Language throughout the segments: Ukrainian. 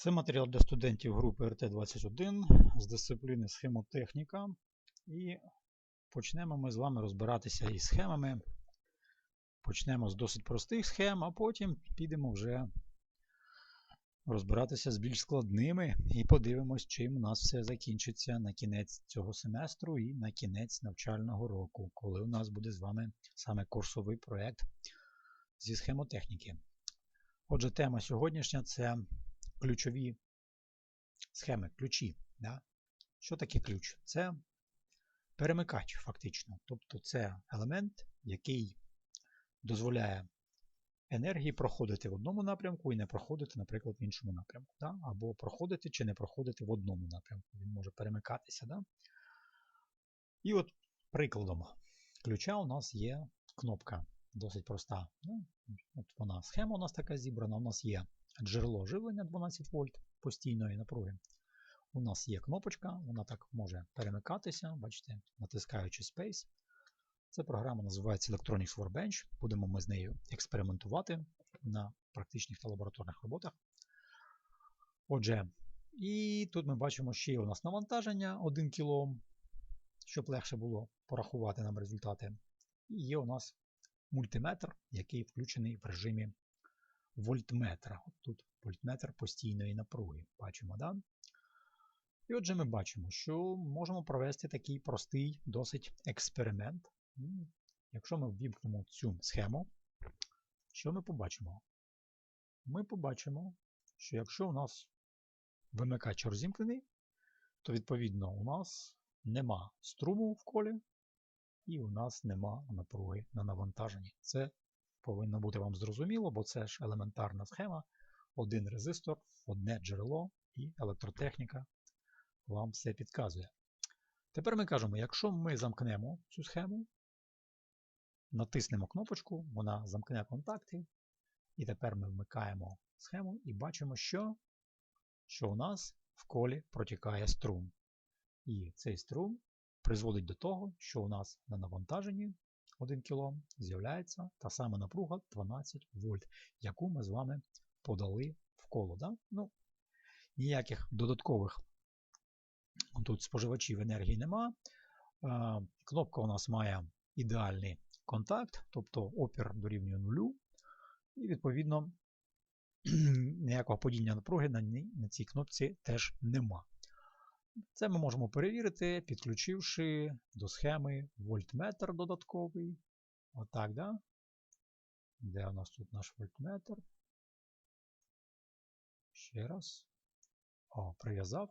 Це матеріал для студентів групи РТ-21 з дисципліни схемотехніка. І почнемо ми з вами розбиратися із схемами. Почнемо з досить простих схем, а потім підемо вже розбиратися з більш складними і подивимось, чим у нас все закінчиться на кінець цього семестру і на кінець навчального року, коли у нас буде з вами саме курсовий проєкт зі схемотехніки. Отже, тема сьогоднішня це ключові схеми, ключі. Да? Що таке ключ? Це перемикач, фактично. Тобто це елемент, який дозволяє енергії проходити в одному напрямку і не проходити, наприклад, в іншому напрямку. Да? Або проходити чи не проходити в одному напрямку. Він може перемикатися. Да? І от прикладом ключа у нас є кнопка. Досить проста. Ну, от Вона схема у нас така зібрана. У нас є джерело живлення 12 вольт постійної напруги. У нас є кнопочка, вона так може перемикатися, бачите, натискаючи Space. Ця програма називається Electronics Workbench. Будемо ми з нею експериментувати на практичних та лабораторних роботах. Отже, і тут ми бачимо, що є у нас навантаження 1 кОм, щоб легше було порахувати нам результати. І є у нас мультиметр, який включений в режимі вольтметра. От тут вольтметр постійної напруги. Бачимо, да? І отже, ми бачимо, що можемо провести такий простий досить експеримент. Якщо ми ввімкнемо цю схему, що ми побачимо? Ми побачимо, що якщо у нас вимикач розімкнений, то відповідно у нас нема струму в колі, і у нас нема напруги на навантаженні. Це повинно бути вам зрозуміло, бо це ж елементарна схема. Один резистор, одне джерело і електротехніка вам все підказує. Тепер ми кажемо, якщо ми замкнемо цю схему, натиснемо кнопочку, вона замкне контакти. І тепер ми вмикаємо схему і бачимо, що, що у нас в колі протікає струм. І цей струм призводить до того, що у нас на навантаженні 1 кОм з'являється та сама напруга 12 вольт, яку ми з вами подали в коло. Да? Ну, Ніяких додаткових тут споживачів енергії нема. Кнопка у нас має ідеальний контакт, тобто опір дорівнює нулю. І, відповідно, ніякого падіння напруги на, на цій кнопці теж нема. Це ми можемо перевірити, підключивши до схеми вольтметр додатковий. Отак, да? Де у нас тут наш вольтметр? Ще раз. О, прив'язав.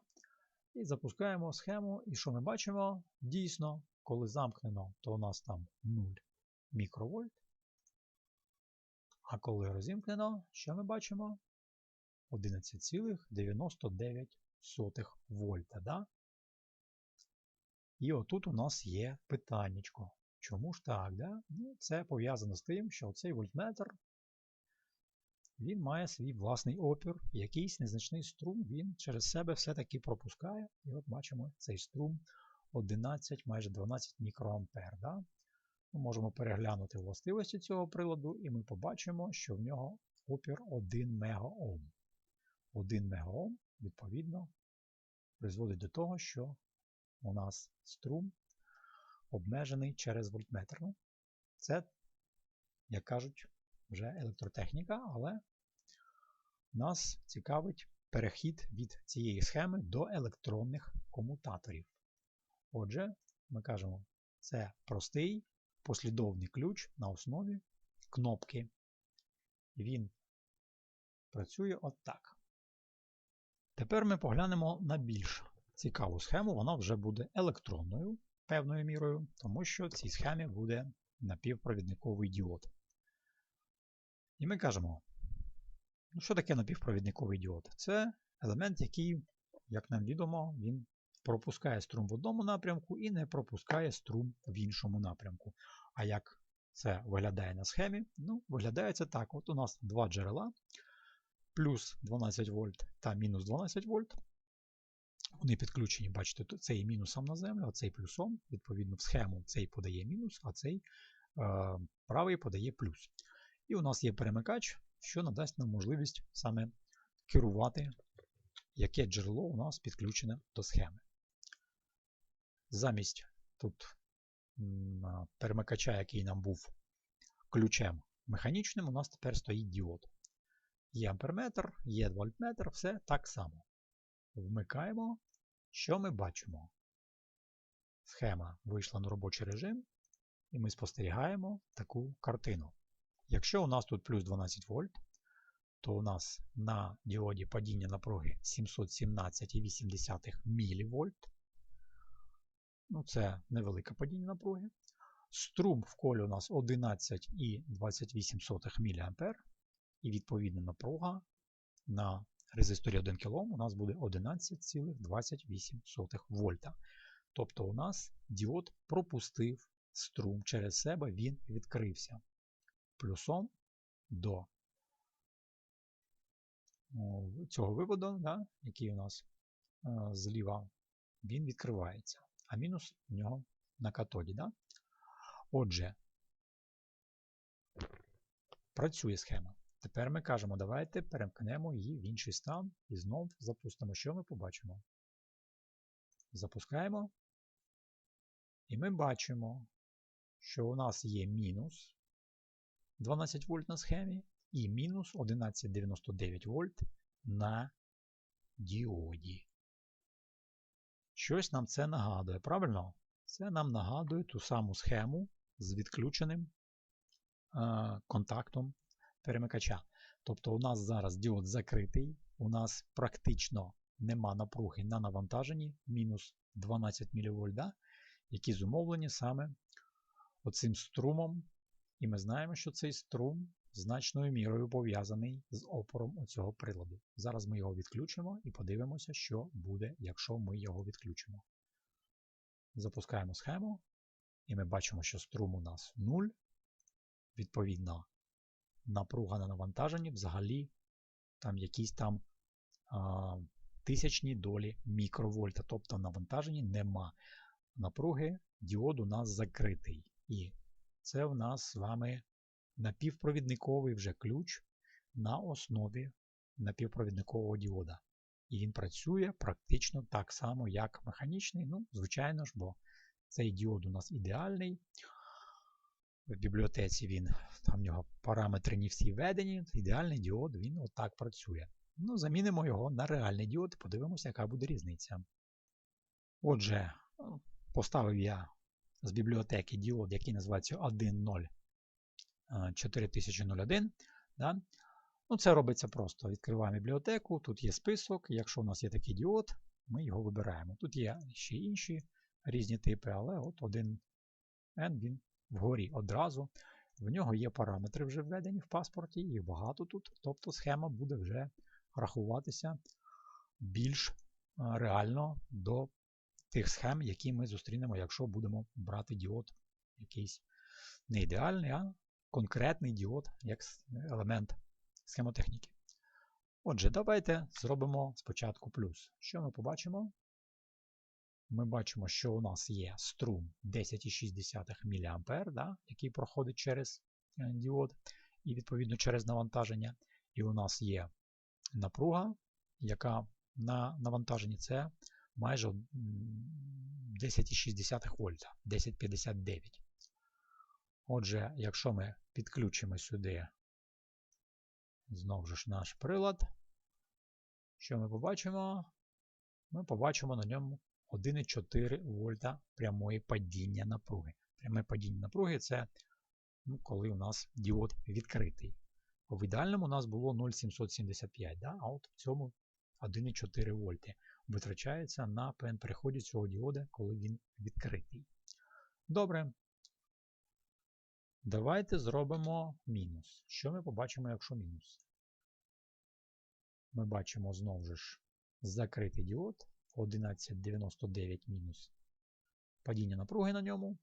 І запускаємо схему. І що ми бачимо? Дійсно, коли замкнено, то у нас там 0 мікровольт. А коли розімкнено, що ми бачимо? 11,99 вольта. Да? І отут у нас є питаннячко. Чому ж так? Да? Ну, Це пов'язано з тим, що цей вольтметр він має свій власний опір, якийсь незначний струм він через себе все-таки пропускає. І от бачимо цей струм 11, майже 12 мікроампер. Да? Ми можемо переглянути властивості цього приладу, і ми побачимо, що в нього опір 1 мегаом. 1 мегаом, відповідно, призводить до того, що у нас струм обмежений через вольтметр. Це, як кажуть, вже електротехніка, але нас цікавить перехід від цієї схеми до електронних комутаторів. Отже, ми кажемо, це простий послідовний ключ на основі кнопки. Він працює отак. Тепер ми поглянемо на більш цікаву схему, вона вже буде електронною певною мірою, тому що в цій схемі буде напівпровідниковий діод. І ми кажемо, ну що таке напівпровідниковий діод? Це елемент, який, як нам відомо, він пропускає струм в одному напрямку і не пропускає струм в іншому напрямку. А як це виглядає на схемі? Ну, Виглядає це так. От у нас два джерела, плюс 12 вольт та мінус 12 вольт. Вони підключені, бачите, цей мінусом на землю, а цей плюсом. Відповідно, в схему цей подає мінус, а цей е, правий подає плюс. І у нас є перемикач, що надасть нам можливість саме керувати яке джерело у нас підключене до схеми. Замість тут перемикача, який нам був ключем механічним, у нас тепер стоїть діод. Є амперметр, є вольтметр, все так само. Вмикаємо. Що ми бачимо? Схема вийшла на робочий режим, і ми спостерігаємо таку картину. Якщо у нас тут плюс 12 вольт, то у нас на діоді падіння напруги 717,8 мВ. Ну, Це невелике падіння напруги. Струм в колі у нас 11,28 мА. І відповідна напруга на резисторі 1 кОм у нас буде 11,28 вольта. Тобто у нас діод пропустив струм через себе, він відкрився. Плюсом до цього виводу, да, який у нас е, зліва, він відкривається, а мінус у нього на катоді. Да? Отже, працює схема. Тепер ми кажемо, давайте перемкнемо її в інший стан і знов запустимо. Що ми побачимо? Запускаємо. І ми бачимо, що у нас є мінус 12 вольт на схемі і мінус 1199 вольт на діоді. Щось нам це нагадує, правильно? Це нам нагадує ту саму схему з відключеним е, контактом перемикача. Тобто у нас зараз діод закритий, у нас практично нема напруги на навантаженні, мінус 12 мВ, да? які зумовлені саме оцим струмом. І ми знаємо, що цей струм значною мірою пов'язаний з опором цього приладу. Зараз ми його відключимо і подивимося, що буде, якщо ми його відключимо. Запускаємо схему, і ми бачимо, що струм у нас 0. Відповідно, напруга на навантаженні взагалі там якісь там а, тисячні долі мікровольта. Тобто навантаженні нема. Напруги діод у нас закритий. І це в нас з вами напівпровідниковий вже ключ на основі напівпровідникового діода. І він працює практично так само, як механічний. Ну, звичайно ж, бо цей діод у нас ідеальний. В бібліотеці він, там в нього параметри не всі введені. Ідеальний діод він отак працює. Ну, Замінимо його на реальний діод подивимося, яка буде різниця. Отже, поставив я з бібліотеки діод, який називається 1.04001. Да? Ну, Це робиться просто. Відкриваємо бібліотеку, тут є список. Якщо у нас є такий діод, ми його вибираємо. Тут є ще інші різні типи, але от один N він вгорі одразу. В нього є параметри вже введені в паспорті, їх багато тут. Тобто схема буде вже рахуватися більш реально до тих схем, які ми зустрінемо, якщо будемо брати діод якийсь не ідеальний, а конкретний діод як елемент схемотехніки. Отже, давайте зробимо спочатку плюс. Що ми побачимо? Ми бачимо, що у нас є струм 10,6 мА, да, який проходить через е, діод і, відповідно, через навантаження. І у нас є напруга, яка на навантаженні це майже 10,6 вольта, 10,59. Отже, якщо ми підключимо сюди знову ж наш прилад, що ми побачимо? Ми побачимо на ньому 1,4 вольта прямої падіння напруги. Пряме падіння напруги це ну, коли у нас діод відкритий. В ідеальному у нас було 0,775, да? а от в цьому 1,4 вольти витрачається на переході цього діода, коли він відкритий. Добре. Давайте зробимо мінус. Що ми побачимо, якщо мінус? Ми бачимо знову ж закритий діод 1199 мінус падіння напруги на ньому.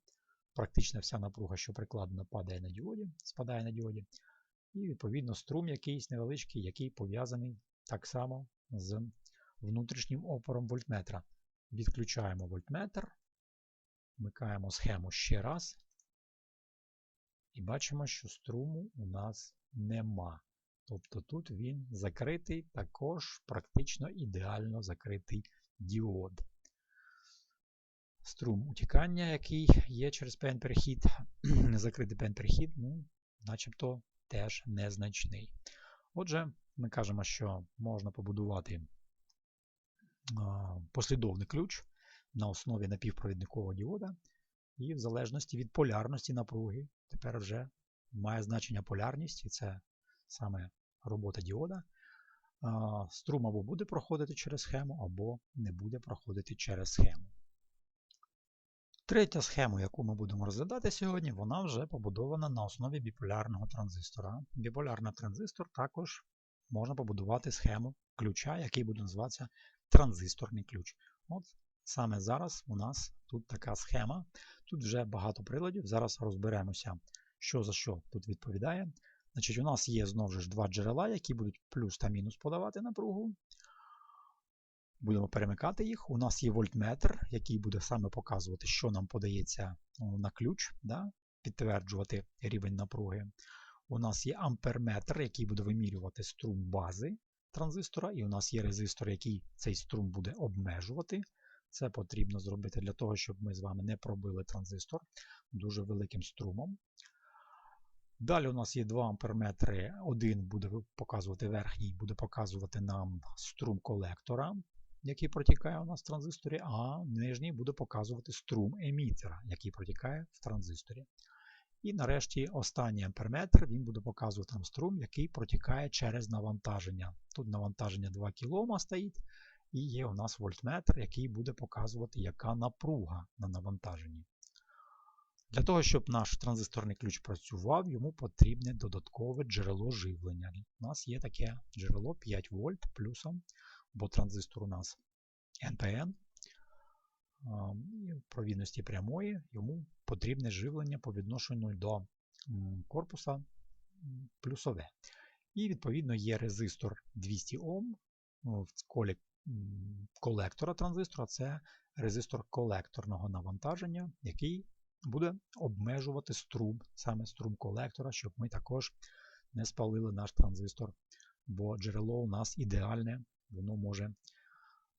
Практично вся напруга, що прикладена, падає на діоді, спадає на діоді. І, відповідно, струм якийсь невеличкий, який пов'язаний так само з внутрішнім опором вольтметра. Відключаємо вольтметр, вмикаємо схему ще раз. І бачимо, що струму у нас нема. Тобто тут він закритий, також практично ідеально закритий діод. Струм утікання, який є через певний перехід, незакритий певний перехід, ну, начебто теж незначний. Отже, ми кажемо, що можна побудувати послідовний ключ на основі напівпровідникового діода, і в залежності від полярності напруги, тепер вже має значення полярність, і це саме робота діода. Струм або буде проходити через схему, або не буде проходити через схему. Третя схема, яку ми будемо розглядати сьогодні, вона вже побудована на основі біполярного транзистора. Біполярний транзистор також можна побудувати схему ключа, який буде називатися транзисторний ключ. От Саме зараз у нас тут така схема. Тут вже багато приладів. Зараз розберемося, що за що тут відповідає. Значить, У нас є знову ж два джерела, які будуть плюс та мінус подавати напругу. Будемо перемикати їх. У нас є вольтметр, який буде саме показувати, що нам подається на ключ, да? підтверджувати рівень напруги. У нас є амперметр, який буде вимірювати струм бази транзистора, і у нас є резистор, який цей струм буде обмежувати. Це потрібно зробити для того, щоб ми з вами не пробили транзистор дуже великим струмом. Далі у нас є два амперметри. Один буде показувати верхній, буде показувати нам струм колектора, який протікає у нас в транзисторі, а нижній буде показувати струм емітера, який протікає в транзисторі. І нарешті останній амперметр він буде показувати нам струм, який протікає через навантаження. Тут навантаження 2 кОм стоїть, і є у нас вольтметр, який буде показувати, яка напруга на навантаженні. Для того, щоб наш транзисторний ключ працював, йому потрібне додаткове джерело живлення. У нас є таке джерело 5 вольт плюсом, бо транзистор у нас NPN. Провідності прямої, йому потрібне живлення по відношенню до корпуса плюсове. І, відповідно, є резистор 200 Ом в колі колектора транзистора це резистор колекторного навантаження, який буде обмежувати струм, саме струм колектора, щоб ми також не спалили наш транзистор, бо джерело у нас ідеальне, воно може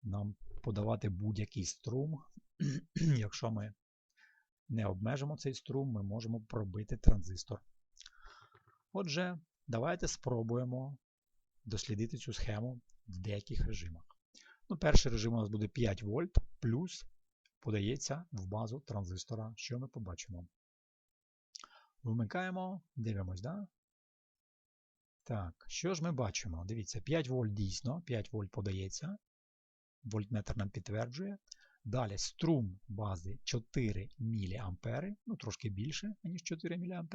нам подавати будь-який струм. Якщо ми не обмежимо цей струм, ми можемо пробити транзистор. Отже, давайте спробуємо дослідити цю схему в деяких режимах. Ну, Перший режим у нас буде 5 вольт плюс подається в базу транзистора, що ми побачимо. Вимикаємо, дивимось, да? Так, що ж ми бачимо? Дивіться, 5 вольт дійсно, 5 вольт подається. Вольтметр нам підтверджує. Далі струм бази 4 мА, ну трошки більше, ніж 4 мА.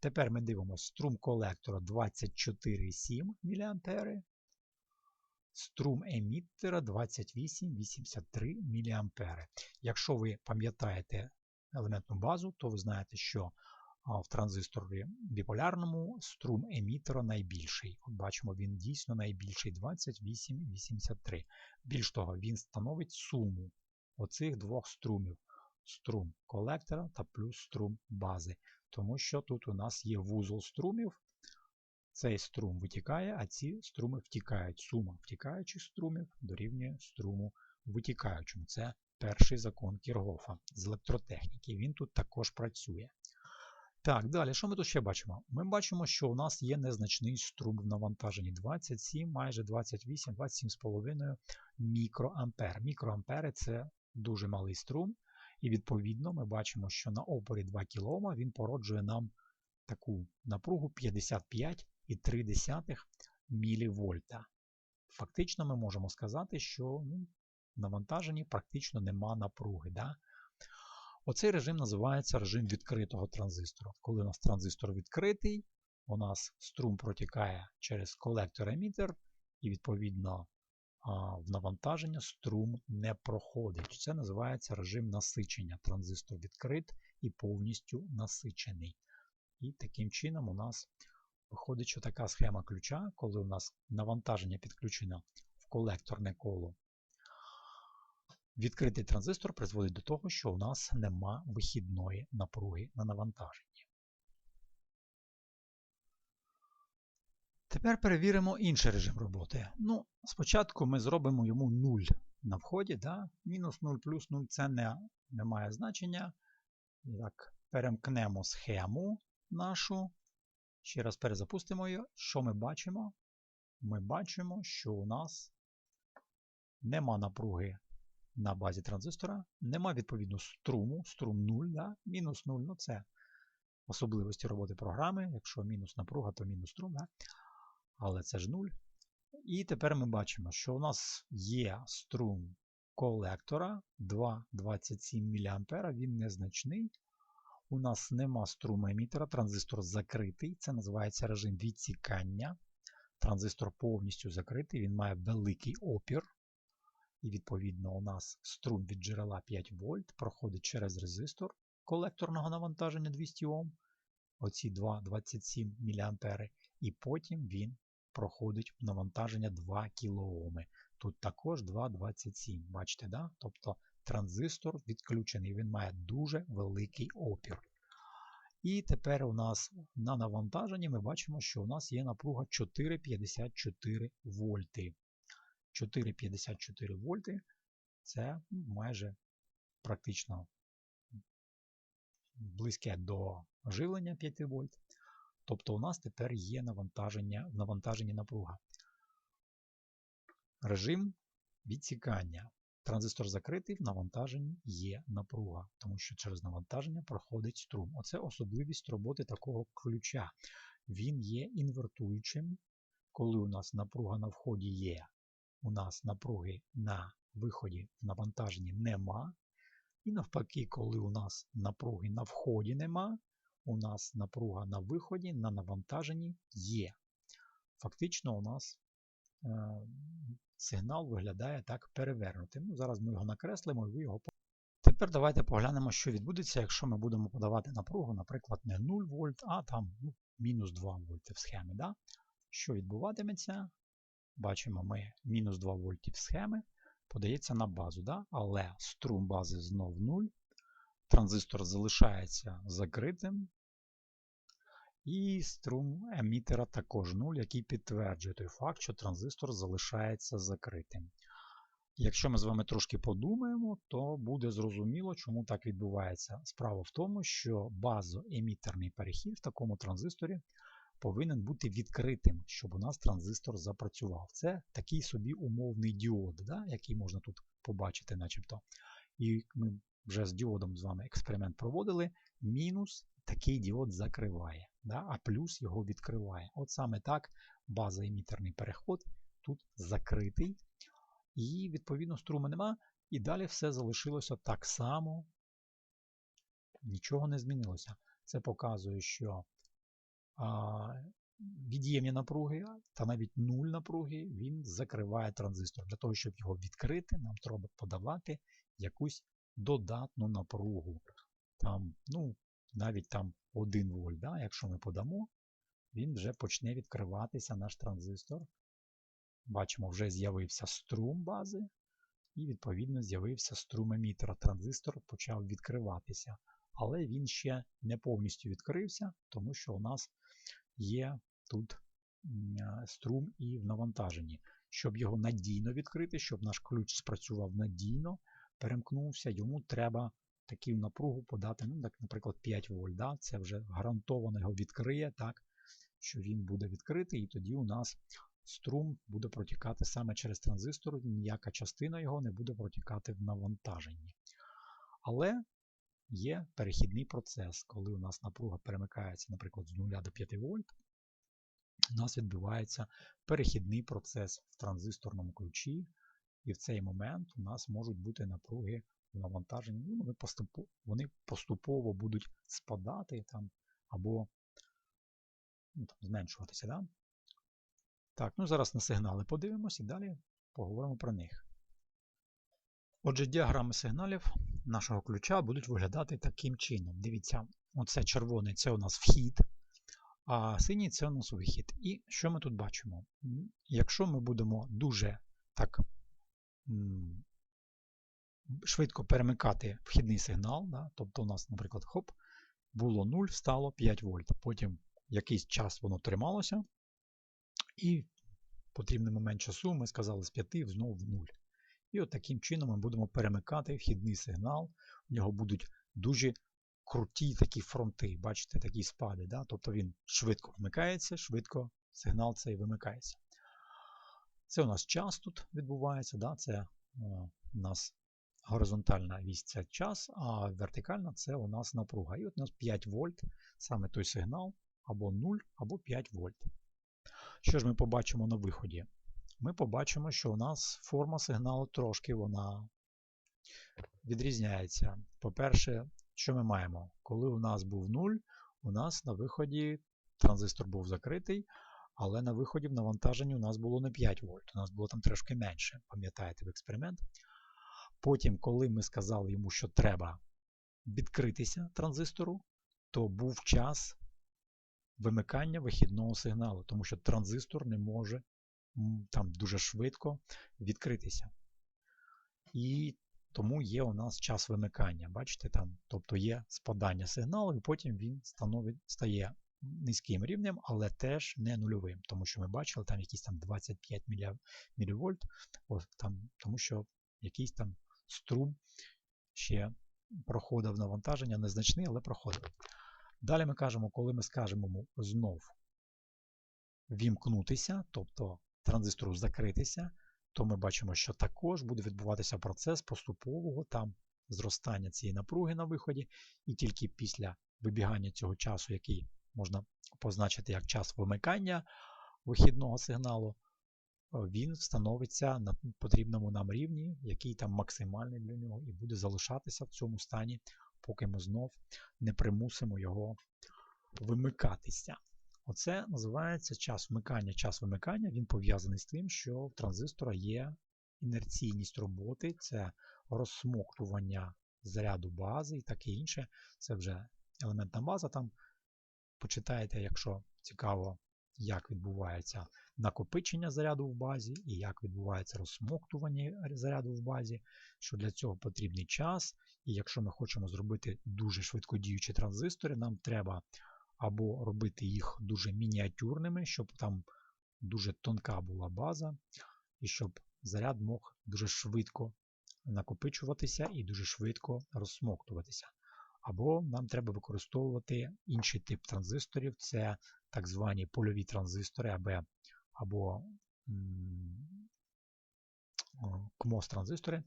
Тепер ми дивимося струм колектора 24,7 мА струм еміттера 2883 мА. Якщо ви пам'ятаєте елементну базу, то ви знаєте, що в транзисторі біполярному струм емітера найбільший. От Бачимо, він дійсно найбільший 2883. Більш того, він становить суму оцих двох струмів: струм колектора та плюс струм бази. Тому що тут у нас є вузол струмів, цей струм витікає, а ці струми втікають. Сума втікаючих струмів дорівнює струму витікаючому. Це перший закон Кіргофа з електротехніки. Він тут також працює. Так, далі, що ми тут ще бачимо? Ми бачимо, що у нас є незначний струм в навантаженні 27, майже 28, 27,5 мікроампер. Мікроампери це дуже малий струм. І відповідно ми бачимо, що на опорі 2 кОм він породжує нам таку напругу 55 2,3 мВ. Фактично, ми можемо сказати, що ну, навантаженні практично нема напруги. Да? Оцей режим називається режим відкритого транзистора. Коли у нас транзистор відкритий, у нас струм протікає через колектор-емітер, і, відповідно, в навантаження струм не проходить. Це називається режим насичення. Транзистор відкрит і повністю насичений. І таким чином у нас Виходить, що така схема ключа, коли у нас навантаження підключено в колекторне коло, відкритий транзистор призводить до того, що у нас нема вихідної напруги на навантаженні. Тепер перевіримо інший режим роботи. Ну, Спочатку ми зробимо йому 0 на вході. Да? Мінус 0 плюс 0 це не, не має значення. Так, перемкнемо схему нашу. Ще раз перезапустимо її. Що ми бачимо? Ми бачимо, що у нас нема напруги на базі транзистора, нема відповідно струму, струм 0, да? мінус 0, ну це особливості роботи програми. Якщо мінус напруга, то мінус струм, да? але це ж 0. І тепер ми бачимо, що у нас є струм колектора 2,27 мА, він незначний. У нас нема струму емітера, транзистор закритий. Це називається режим відсікання. Транзистор повністю закритий, він має великий опір. І, відповідно, у нас струм від джерела 5 вольт проходить через резистор колекторного навантаження 200 Ом. Оці 2,27 мА. І потім він проходить навантаження 2 кОм. Тут також 2,27. Бачите, да? Тобто транзистор відключений, він має дуже великий опір. І тепер у нас на навантаженні ми бачимо, що у нас є напруга 4,54 вольти. 4,54 вольти це майже практично близьке до живлення 5 вольт. Тобто у нас тепер є навантаження, в навантаженні напруга. Режим відсікання. Транзистор закритий, в навантаженні є напруга, тому що через навантаження проходить струм. Оце особливість роботи такого ключа. Він є інвертуючим. Коли у нас напруга на вході є, у нас напруги на виході в навантаженні нема. І навпаки, коли у нас напруги на вході нема, у нас напруга на виході на навантаженні є. Фактично, у нас е, сигнал виглядає так перевернутим. Ну, Зараз ми його накреслимо і ви його Тепер давайте поглянемо, що відбудеться, якщо ми будемо подавати напругу, наприклад, не 0 вольт, а там ну, мінус 2 вольти в схемі. Да? Що відбуватиметься? Бачимо, ми мінус 2 вольти в схеми подається на базу, да? але струм бази знов 0. Транзистор залишається закритим. І струм емітера також 0, який підтверджує той факт, що транзистор залишається закритим. Якщо ми з вами трошки подумаємо, то буде зрозуміло, чому так відбувається. Справа в тому, що базоемітерний перехід в такому транзисторі повинен бути відкритим, щоб у нас транзистор запрацював. Це такий собі умовний діод, да, який можна тут побачити, начебто. І ми вже з діодом з вами експеримент проводили. Мінус такий діод закриває, да, а плюс його відкриває. От саме так базоемітерний переход тут закритий. І, відповідно, струму нема. І далі все залишилося так само. Нічого не змінилося. Це показує, що від'ємні напруги та навіть нуль напруги він закриває транзистор. Для того, щоб його відкрити, нам треба подавати якусь додатну напругу. Там, ну, Навіть там 1 вольт. Да? Якщо ми подамо, він вже почне відкриватися наш транзистор. Бачимо, вже з'явився струм бази, і, відповідно, з'явився струм емітера. Транзистор почав відкриватися. Але він ще не повністю відкрився, тому що у нас є тут струм і в навантаженні. Щоб його надійно відкрити, щоб наш ключ спрацював надійно, перемкнувся, йому треба таку напругу подати, ну, так, наприклад, 5 вольт. Да? Це вже гарантовано його відкриє, так, що він буде відкритий, і тоді у нас струм буде протікати саме через транзистор, ніяка частина його не буде протікати в навантаженні. Але є перехідний процес, коли у нас напруга перемикається, наприклад, з 0 до 5 вольт, у нас відбувається перехідний процес в транзисторному ключі, і в цей момент у нас можуть бути напруги в навантаженні, ну, вони, поступово, вони поступово будуть спадати там, або ну, там, зменшуватися. Да? Так, ну зараз на сигнали подивимось і далі поговоримо про них. Отже, діаграми сигналів нашого ключа будуть виглядати таким чином. Дивіться, оце червоний це у нас вхід, а синій це у нас вихід. І що ми тут бачимо? Якщо ми будемо дуже так швидко перемикати вхідний сигнал, да, тобто у нас, наприклад, хоп, було 0, стало 5 вольт. Потім якийсь час воно трималося, І в потрібний момент часу ми сказали з 5 знову в 0. І от таким чином ми будемо перемикати вхідний сигнал. У нього будуть дуже круті такі фронти, бачите, такі спади. Да? Тобто він швидко вмикається, швидко сигнал цей вимикається. Це у нас час тут відбувається, да? це у нас горизонтальна вісь це час, а вертикальна це у нас напруга. І от у нас 5 вольт, саме той сигнал, або 0, або 5 вольт. Що ж ми побачимо на виході? Ми побачимо, що у нас форма сигналу трошки вона відрізняється. По-перше, що ми маємо? Коли у нас був 0, у нас на виході транзистор був закритий, але на виході в навантаженні у нас було не 5 вольт, у нас було там трошки менше, пам'ятаєте в експеримент. Потім, коли ми сказали йому, що треба відкритися транзистору, то був час вимикання вихідного сигналу, тому що транзистор не може там дуже швидко відкритися. І тому є у нас час вимикання. Бачите, там, тобто є спадання сигналу, і потім він становить, стає низьким рівнем, але теж не нульовим, тому що ми бачили там якісь там 25 мВ, тому що якийсь там струм ще проходив навантаження, незначний, але проходив. Далі ми кажемо, коли ми скажемо знов вімкнутися, тобто транзистору закритися, то ми бачимо, що також буде відбуватися процес поступового там зростання цієї напруги на виході, і тільки після вибігання цього часу, який можна позначити як час вимикання вихідного сигналу, він встановиться на потрібному нам рівні, який там максимальний для нього, і буде залишатися в цьому стані, поки ми знов не примусимо його вимикатися. Оце називається час вмикання. Час вимикання він пов'язаний з тим, що в транзистора є інерційність роботи, це розсмоктування заряду бази і таке інше. Це вже елементна база. Там почитайте, якщо цікаво, як відбувається накопичення заряду в базі і як відбувається розсмоктування заряду в базі, що для цього потрібний час. І якщо ми хочемо зробити дуже швидкодіючі транзистори, нам треба або робити їх дуже мініатюрними, щоб там дуже тонка була база, і щоб заряд мог дуже швидко накопичуватися і дуже швидко розсмоктуватися. Або нам треба використовувати інший тип транзисторів, це так звані польові транзистори або, або КМОС-транзистори,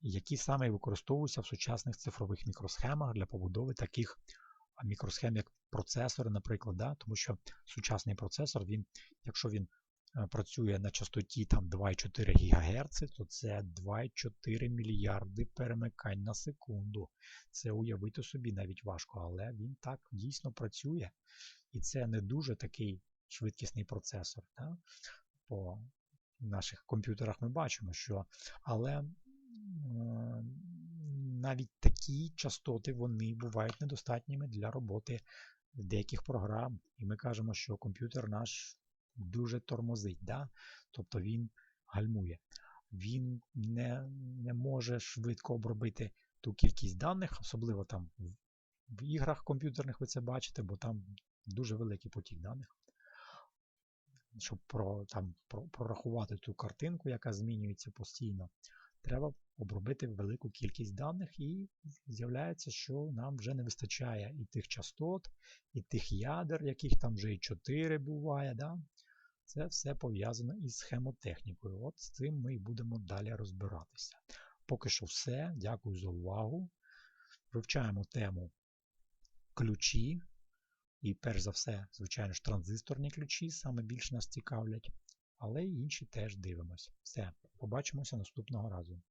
які саме використовуються в сучасних цифрових мікросхемах для побудови таких мікросхем, як процесори, наприклад. да? Тому що сучасний процесор, він, якщо він працює на частоті 2,4 ГГц, то це 2,4 мільярди перемикань на секунду. Це уявити собі навіть важко, але він так дійсно працює. І це не дуже такий швидкісний процесор. Да? По наших комп'ютерах ми бачимо, що. Але навіть такі частоти вони бувають недостатніми для роботи деяких програм. І ми кажемо, що комп'ютер наш дуже тормозить. Да? Тобто він гальмує. Він не не може швидко обробити ту кількість даних, особливо там в, іграх комп'ютерних ви це бачите, бо там дуже великий потік даних. Щоб про, там, про, прорахувати ту картинку, яка змінюється постійно, треба обробити велику кількість даних, і з'являється, що нам вже не вистачає і тих частот, і тих ядер, яких там вже і 4 буває. Да? Це все пов'язано із схемотехнікою. От з цим ми і будемо далі розбиратися. Поки що все. Дякую за увагу. Вивчаємо тему ключі. І перш за все, звичайно ж, транзисторні ключі саме більше нас цікавлять. Але й інші теж дивимося. Все, побачимося наступного разу.